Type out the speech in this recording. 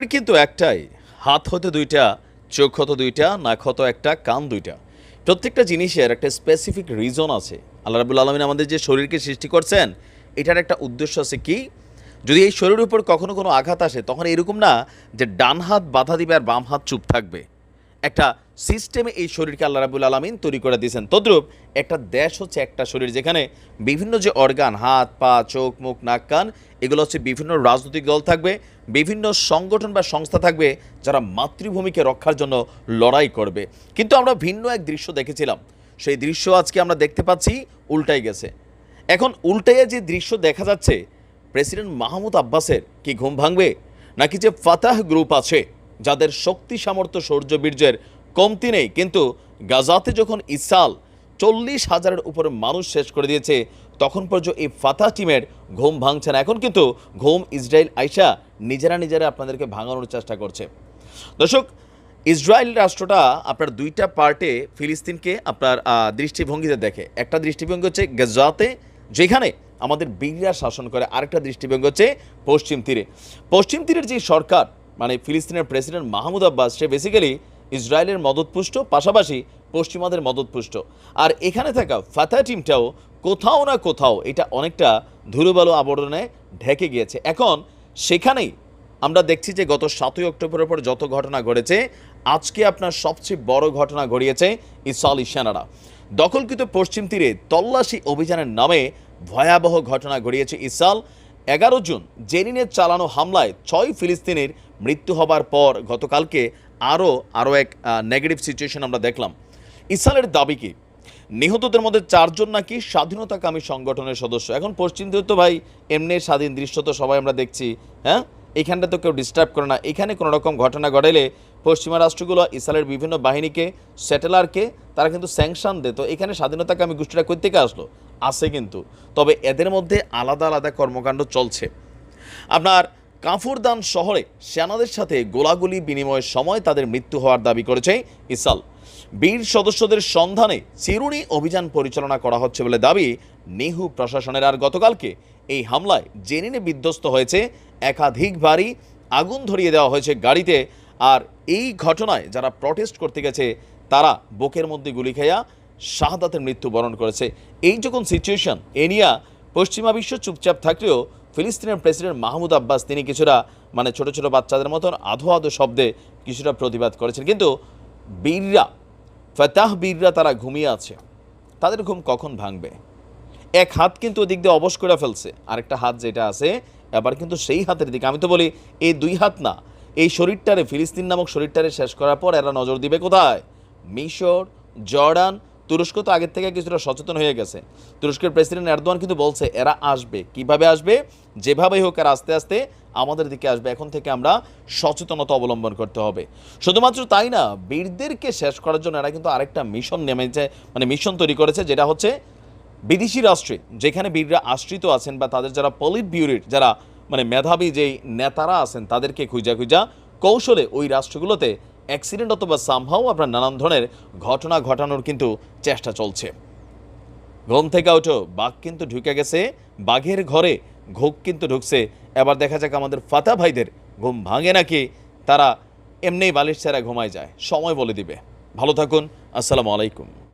কিন্তু একটাই, হাত হতে দুইটা, চোখ হতো দুইটা, নাক হতো একটা, কান দুইটা। প্রত্যেকটা জিনিসের একটা স্পেসিফিক রিজন আছে। আল্লাহ রাবুল আলমিন আমাদের যে শরীরকে সৃষ্টি করছেন, এটার একটা উদ্দেশ্য আছে কি? যদি এই শরীরের উপর কখনো কোনো আঘাত আসে, তখন এরকম না যে ডান হাত বাধা দিবে আর বাম হাত চুপ থাকবে। একটা সিস্টেমে এই শরীরকে আল্লাহ রাবুল আলমিন তৈরি করে দিয়েছেন। তদ্রূপ একটা দেশ হচ্ছে একটা শরীর, যেখানে বিভিন্ন যে অর্গান হাত, পা, চোখ, মুখ, নাক, কান, এগুলো হচ্ছে বিভিন্ন রাজনৈতিক দল থাকবে, বিভিন্ন সংগঠন বা সংস্থা থাকবে যারা মাতৃভূমিকে রক্ষার জন্য লড়াই করবে। কিন্তু আমরা ভিন্ন এক দৃশ্য দেখেছিলাম। সেই দৃশ্য আজকে আমরা দেখতে পাচ্ছি, উল্টাই গেছে। এখন উল্টাইয়ে যে দৃশ্য দেখা যাচ্ছে, প্রেসিডেন্ট মাহমুদ আব্বাসের কি ঘুম ভাঙবে, নাকি যে ফাতাহ গ্রুপ আছে? যাদের শক্তি সামর্থ্য শৌর্য বীর্যের কমতি নেই, কিন্তু গাজাতে যখন ইসাল চল্লিশ হাজারের উপরে মানুষ শেষ করে দিয়েছে, তখন পর্যন্ত এই ফাতা টিমের ঘুম ভাঙছে না। এখন কিন্তু ঘুম ইসরায়েল আইসা নিজেরা নিজেরা আপনাদেরকে ভাঙানোর চেষ্টা করছে। দর্শক, ইসরায়েল রাষ্ট্রটা আপনার দুইটা পার্টে ফিলিস্তিনকে আপনার দৃষ্টিভঙ্গিতে দেখে। একটা দৃষ্টিভঙ্গি হচ্ছে গাজাতে, যেখানে আমাদের বীররা শাসন করে। আরেকটা দৃষ্টিভঙ্গি হচ্ছে পশ্চিম তীরে। পশ্চিম তীরের যে সরকার মানে ফিলিস্তিনের প্রেসিডেন্ট মাহমুদ আব্বাস, সে বেসিক্যালি ইসরায়েলের মদতপুষ্ট, পাশাপাশি পশ্চিমাদের মদতপুষ্ট। আর এখানে থাকা ফাতা টিমটাও কোথাও না কোথাও এটা অনেকটা ধুলোবালো আবরণে ঢেকে গিয়েছে। এখন সেখানেই আমরা দেখছি যে গত সাতই অক্টোবরের পর যত ঘটনা ঘটেছে, আজকে আপনার সবচেয়ে বড় ঘটনা ঘটিয়েছে ইসালি সেনারা। দখলকৃত পশ্চিম তীরে তল্লাশি অভিযানের নামে ভয়াবহ ঘটনা ঘটিয়েছে ইসাল এগারো জুন জেনিনের চালানো হামলায় ছয় ফিলিস্তিনের মৃত্যু হবার পর গতকালকে আরও আরও এক নেগেটিভ সিচুয়েশন আমরা দেখলাম। ইসালের দাবি কি? নিহতদের মধ্যে চারজন নাকি স্বাধীনতাকামী সংগঠনের সদস্য। এখন পশ্চিম তো ভাই, এমনি স্বাধীন দৃশ্য তো সবাই আমরা দেখছি হ্যাঁ? এখানটা তো কেউ ডিস্টার্ব করে না। এখানে কোনো রকম ঘটনা ঘটাইলে পশ্চিমা রাষ্ট্রগুলো ইসরায়েলের বিভিন্ন বাহিনীকে স্যাটেলারকে তারা কিন্তু স্যাংশন দেয়। তো এখানে স্বাধীনতাকামী গোষ্ঠীরা কই থেকে আসলো? আছে কিন্তু। তবে এদের মধ্যে আলাদা আলাদা কর্মকাণ্ড চলছে। আপনার কাফুরদান শহরে সেনাদের সাথে গোলাগুলি বিনিময়ের সময় তাদের মৃত্যু হওয়ার দাবি করেছে ইসাল বীর সদস্যদের সন্ধানে চিরুনি অভিযান পরিচালনা করা হচ্ছে বলে দাবি নিহু প্রশাসনের, আর গতকালকে এই হামলায় জেনিনে বিধ্বস্ত হয়েছে একাধিকবারই আগুন ধরিয়ে দেওয়া হয়েছে গাড়িতে, আর এই ঘটনায় যারা প্রটেস্ট করতে গেছে তারা বুকের মধ্যে গুলি খেয়া শাহাদাতের মৃত্যুবরণ করেছে। এই যখন সিচুয়েশন এ নিয়ে পশ্চিমা বিশ্ব চুপচাপ থাকলেও ফিলিস্তিনের প্রেসিডেন্ট মাহমুদ আব্বাস তিনি কিছুটা মানে ছোট ছোট বাচ্চাদের মতন আধো আধো শব্দে কিছুটা প্রতিবাদ করেছেন। কিন্তু বীররা, ফতাহ বীররা তারা ঘুমিয়ে আছে। তাদের ঘুম কখন ভাঙবে? এক হাত কিন্তু ওদিক দিয়ে অবশ করে ফেলছে। আরেকটা হাত যেটা আছে, এবার কিন্তু সেই হাতের দিকে। আমি তো বলি, এই দুই হাত না, এই শরীরটারে, ফিলিস্তিন নামক শরীরটারে শেষ করার পর এরা নজর দিবে কোথায়? মিশর, জর্ডান তুরস্ক তো আগের থেকে কিছুটা সচেতন হয়ে গেছে। তুরস্কের প্রেসিডেন্ট এরদোয়ান কিন্তু বলছে, এরা আসবে। কীভাবে আসবে? যেভাবেই হোক এরা আস্তে আস্তে আমাদের দিকে আসবে। এখন থেকে আমরা সচেতনতা অবলম্বন করতে হবে। শুধুমাত্র তাই না, বীরদেরকে শেষ করার জন্য এরা কিন্তু আরেকটা মিশন নেমেছে মানে মিশন তৈরি করেছে, যেটা হচ্ছে বিদেশি রাষ্ট্রে, যেখানে বীররা আশ্রিত আছেন বা তাদের যারা পলিট বিউরির যারা মানে মেধাবী যেই নেতারা আছেন, তাদেরকে খুঁজা খুঁজা কৌশলে ওই রাষ্ট্রগুলোতে অ্যাক্সিডেন্ট অথবা সামহাও আপনার নানান ধরনের ঘটনা ঘটানোর কিন্তু চেষ্টা চলছে। ঘুম থেকে উঠো বাঘ কিন্তু ঢুকে গেছে, বাঘের ঘরে ঘোক কিন্তু ঢুকছে। এবার দেখা যাক আমাদের ফাতা ভাইদের ঘুম ভাঙে নাকি, তারা এমনি বালিশ ছাড়া ঘুমায় যায়। সময় বলে দিবে। ভালো থাকুন, আসসালামু আলাইকুম।